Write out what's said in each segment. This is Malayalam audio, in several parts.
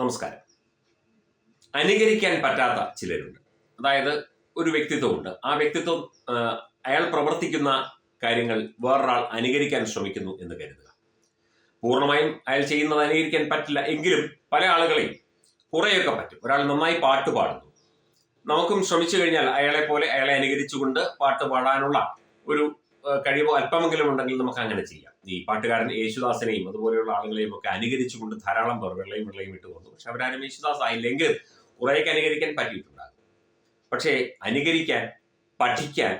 നമസ്കാരം. അനുകരിക്കാൻ പറ്റാത്ത ചിലരുണ്ട്. അതായത് ഒരു വ്യക്തിത്വമുണ്ട്. ആ വ്യക്തിത്വം അയാൾ പ്രവർത്തിക്കുന്ന കാര്യങ്ങൾ വേറൊരാൾ അനുകരിക്കാൻ ശ്രമിക്കുന്നു എന്ന് കരുതുക. പൂർണമായും അയാൾ ചെയ്യുന്നത് അനുകരിക്കാൻ പറ്റില്ല എങ്കിലും പല ആളുകളെയും കുറേയൊക്കെ പറ്റും. ഒരാൾ നന്നായി പാട്ട് പാടുന്നു. നമുക്കും ശ്രമിച്ചു കഴിഞ്ഞാൽ അയാളെ പോലെ അയാളെ അനുകരിച്ചുകൊണ്ട് പാട്ട് പാടാനുള്ള ഒരു കഴിവോ അല്പമെങ്കിലും ഉണ്ടെങ്കിൽ നമുക്ക് അങ്ങനെ ചെയ്യാം. ഈ പാട്ടുകാരൻ യേശുദാസിനെയും അതുപോലെയുള്ള ആളുകളെയും ഒക്കെ അനുകരിച്ചുകൊണ്ട് ധാരാളം പേർ വെള്ളയും വെള്ളയും ഇട്ട് വന്നു പക്ഷെ അവരാരും യേശുദാസ് ആയില്ലെങ്കിൽ കുറേയൊക്കെ അനുകരിക്കാൻ പറ്റിയിട്ടുണ്ടാകും. പക്ഷേ അനുകരിക്കാൻ പഠിക്കാൻ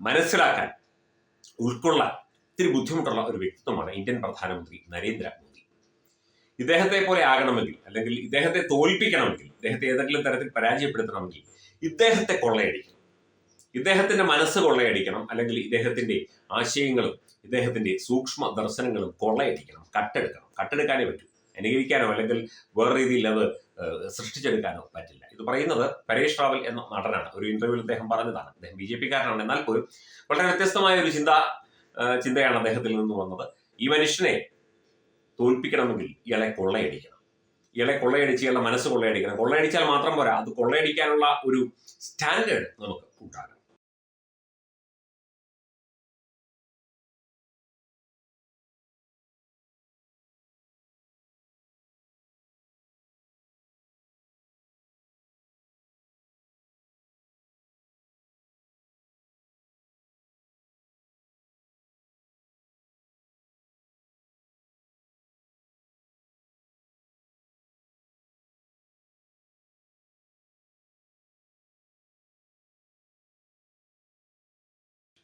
മനസ്സിലാക്കാൻ ഉൾക്കൊള്ളാൻ ഇത്തിരി ബുദ്ധിമുട്ടുള്ള ഒരു വ്യക്തിത്വമാണ് ഇന്ത്യൻ പ്രധാനമന്ത്രി നരേന്ദ്രമോദി ഇദ്ദേഹത്തെ പോലെ ആകണമെങ്കിൽ അല്ലെങ്കിൽ ഇദ്ദേഹത്തെ തോൽപ്പിക്കണമെങ്കിൽ ഇദ്ദേഹത്തെ ഏതെങ്കിലും തരത്തിൽ പരാജയപ്പെടുത്തണമെങ്കിൽ ഇദ്ദേഹത്തെ കൊള്ളയടിക്കണം. ഇദ്ദേഹത്തിന്റെ മനസ്സ് കൊള്ളയടിക്കണം അല്ലെങ്കിൽ ഇദ്ദേഹത്തിന്റെ ആശയങ്ങളും ഇദ്ദേഹത്തിന്റെ സൂക്ഷ്മ ദർശനങ്ങളും കൊള്ളയടിക്കണം കട്ടെടുക്കണം. കട്ടെടുക്കാനേ പറ്റൂ. അനുകരിക്കാനോ അല്ലെങ്കിൽ വേറെ രീതിയിൽ അത് സൃഷ്ടിച്ചെടുക്കാനോ പറ്റില്ല. ഇത് പറയുന്നത് പരേഷ് റാവൽ എന്ന നടനാണ്. ഒരു ഇന്റർവ്യൂവിൽ അദ്ദേഹം പറഞ്ഞതാണ്. അദ്ദേഹം ബി ജെ പിക്കാരനാണ്. എന്നാൽ പോലും വളരെ വ്യത്യസ്തമായ ഒരു ചിന്ത ചിന്തയാണ് അദ്ദേഹത്തിൽ നിന്ന് വന്നത്. ഈ മനുഷ്യനെ തോൽപ്പിക്കണമെങ്കിൽ ഇയാളെ കൊള്ളയടിക്കണം. ഇയാളെ കൊള്ളയടിച്ച് ഇയാളുടെ മനസ്സ് കൊള്ളയടിക്കണം. കൊള്ളയടിച്ചാൽ മാത്രം പോരാ. അത് കൊള്ളയടിക്കാനുള്ള ഒരു സ്റ്റാൻഡേർഡ് നമുക്ക് ഉണ്ടാകണം.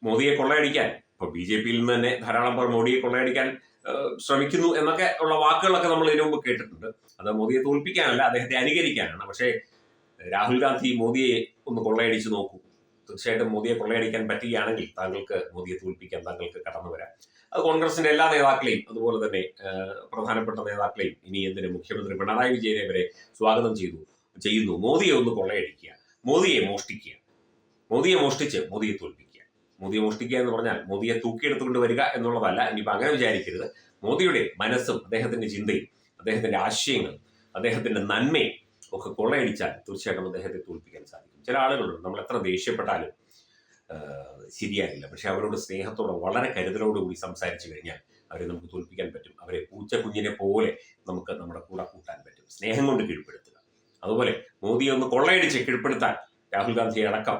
മോദിയെ കൊള്ളയടിക്കാൻ ഇപ്പൊ ബി ജെ പിയിൽ നിന്ന് തന്നെ ധാരാളം പേർ മോഡിയെ കൊള്ളയടിക്കാൻ ശ്രമിക്കുന്നു എന്നൊക്കെ ഉള്ള വാക്കുകളൊക്കെ നമ്മൾ ഇതിനു മുമ്പ് കേട്ടിട്ടുണ്ട്. അത് മോദിയെ തോൽപ്പിക്കാനല്ല അദ്ദേഹത്തെ അനുകരിക്കാനാണ്. പക്ഷേ രാഹുൽ ഗാന്ധി മോദിയെ ഒന്ന് കൊള്ളയടിച്ച് നോക്കൂ. തീർച്ചയായിട്ടും മോദിയെ കൊള്ളയടിക്കാൻ പറ്റുകയാണെങ്കിൽ താങ്കൾക്ക് മോദിയെ തോൽപ്പിക്കാൻ താങ്കൾക്ക് കടന്നു വരാം. അത് കോൺഗ്രസിന്റെ എല്ലാ നേതാക്കളെയും അതുപോലെ തന്നെ പ്രധാനപ്പെട്ട നേതാക്കളെയും ഇനി എന്തിന് മുഖ്യമന്ത്രി പിണറായി വിജയനെ വരെ സ്വാഗതം ചെയ്തു ചെയ്യുന്നു. മോദിയെ ഒന്ന് കൊള്ളയടിക്കുക മോദിയെ മോഷ്ടിക്കുക. മോദിയെ മോഷ്ടിച്ച് മോദിയെ തോൽപ്പിക്കുക. മോദിയെ മോഷ്ടിക്കുക എന്ന് പറഞ്ഞാൽ മോദിയെ തൂക്കിയെടുത്തുകൊണ്ട് വരിക എന്നുള്ളതല്ല. ഇനിയിപ്പോൾ അങ്ങനെ വിചാരിക്കരുത്. മോദിയുടെ മനസ്സും അദ്ദേഹത്തിന്റെ ചിന്തയും അദ്ദേഹത്തിന്റെ ആശയങ്ങൾ അദ്ദേഹത്തിന്റെ നന്മയും ഒക്കെ കൊള്ളയടിച്ചാൽ തീർച്ചയായിട്ടും അദ്ദേഹത്തെ തോൽപ്പിക്കാൻ സാധിക്കും. ചില ആളുകളുണ്ട് നമ്മൾ എത്ര ദേഷ്യപ്പെട്ടാലും ശരിയാകില്ല. പക്ഷെ അവരോട് സ്നേഹത്തോടെ വളരെ കരുതലോടുകൂടി സംസാരിച്ചു കഴിഞ്ഞാൽ അവരെ നമുക്ക് തോൽപ്പിക്കാൻ പറ്റും. അവരെ പൂച്ച കുഞ്ഞിനെ പോലെ നമുക്ക് നമ്മുടെ കൂടെ കൂട്ടാൻ പറ്റും. സ്നേഹം കൊണ്ട് കീഴ്പ്പെടുത്തുക. അതുപോലെ മോദിയെ ഒന്ന് കൊള്ളയടിച്ച് കീഴ്പ്പെടുത്താൻ രാഹുൽ ഗാന്ധിയെ അടക്കം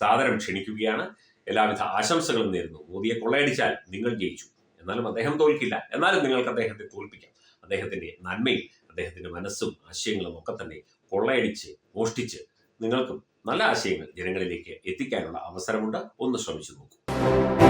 സാധനം ക്ഷണിക്കുകയാണ്. എല്ലാവിധ ആശംസകളും നേരുന്നു. മോദിയെ കൊള്ളയടിച്ചാൽ നിങ്ങൾ ജയിച്ചു. എന്നാലും അദ്ദേഹം തോൽക്കില്ല. എന്നാലും നിങ്ങൾക്ക് അദ്ദേഹത്തെ തോൽപ്പിക്കാം. അദ്ദേഹത്തിന്റെ നന്മയും അദ്ദേഹത്തിന്റെ മനസ്സും ആശയങ്ങളും ഒക്കെ തന്നെ കൊള്ളയടിച്ച് മോഷ്ടിച്ച് നിങ്ങൾക്കും നല്ല ആശയങ്ങൾ ജനങ്ങളിലേക്ക് എത്തിക്കാനുള്ള അവസരമുണ്ട്. ഒന്ന് ശ്രമിച്ചു നോക്കൂ.